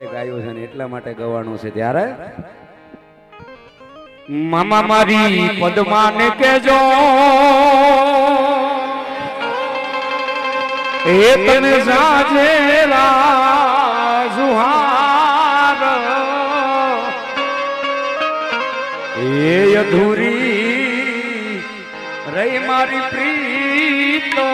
ગાયું છે ને એટલા માટે ગવાનું છે ત્યારે? મામા મારી પદમાને કેજો એ તને સાજે રાજુહાર. એ અધૂરી રહી મારી પ્રીતો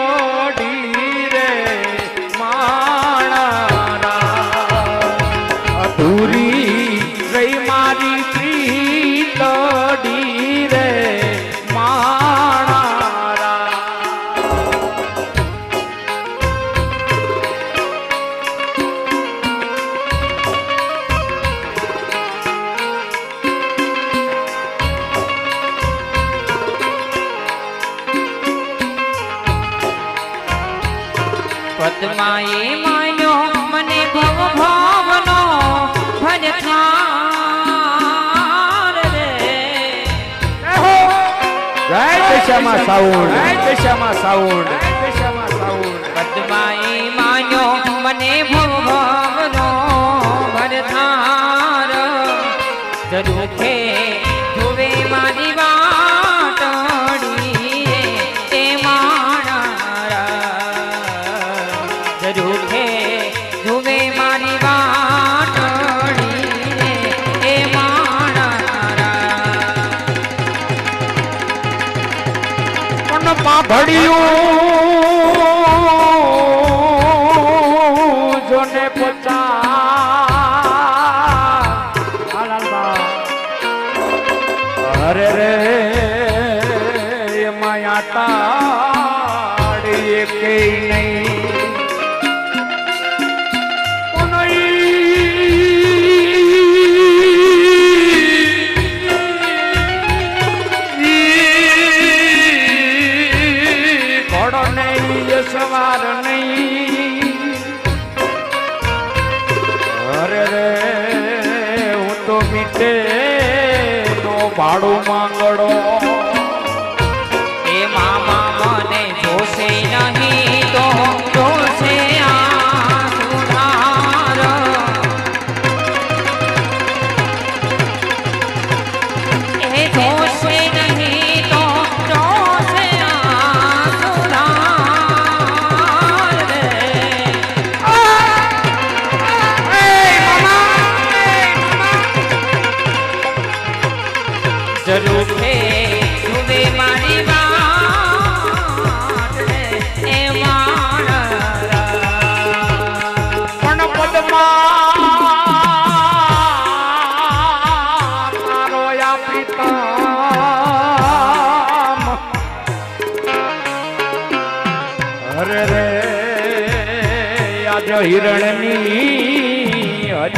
પદ્માએ માન્યો મને ભવ ભાવનો ભજનાર રે. જય દશામાં સાઉન્ડ. જય દશામાં સાઉન્ડ. જય દશામાં સાઉન્ડ. પદ્માએ માન્યો મને ભવ ભાવનો ભજનાર જરૂખે જુએ મારી પણ પાઘડિયું જોને પચા અરે રે એમાં આટાડી કઈ નહીં. ઘોડો નહીં સવાર નહીં. અરે રે હું તો મીઠે તો ભાડું માંગડો. જરૂર છે. જુએ મારી વાત એ મારા પણ પદમાં તારો આ પિતામ હિરણની હજ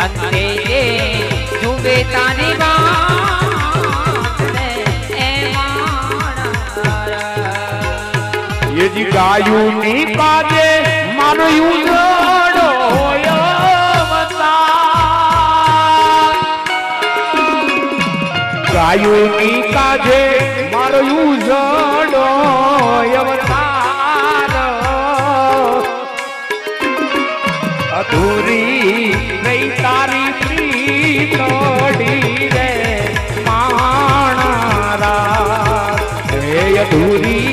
જે જુએ તારી વાત એજી ગાયું ની પાજે મારો ગાયું ની કાજે મારો ઉજડો અધૂરી નહીં તારી પ્રીત છોડી રે માણા અધૂરી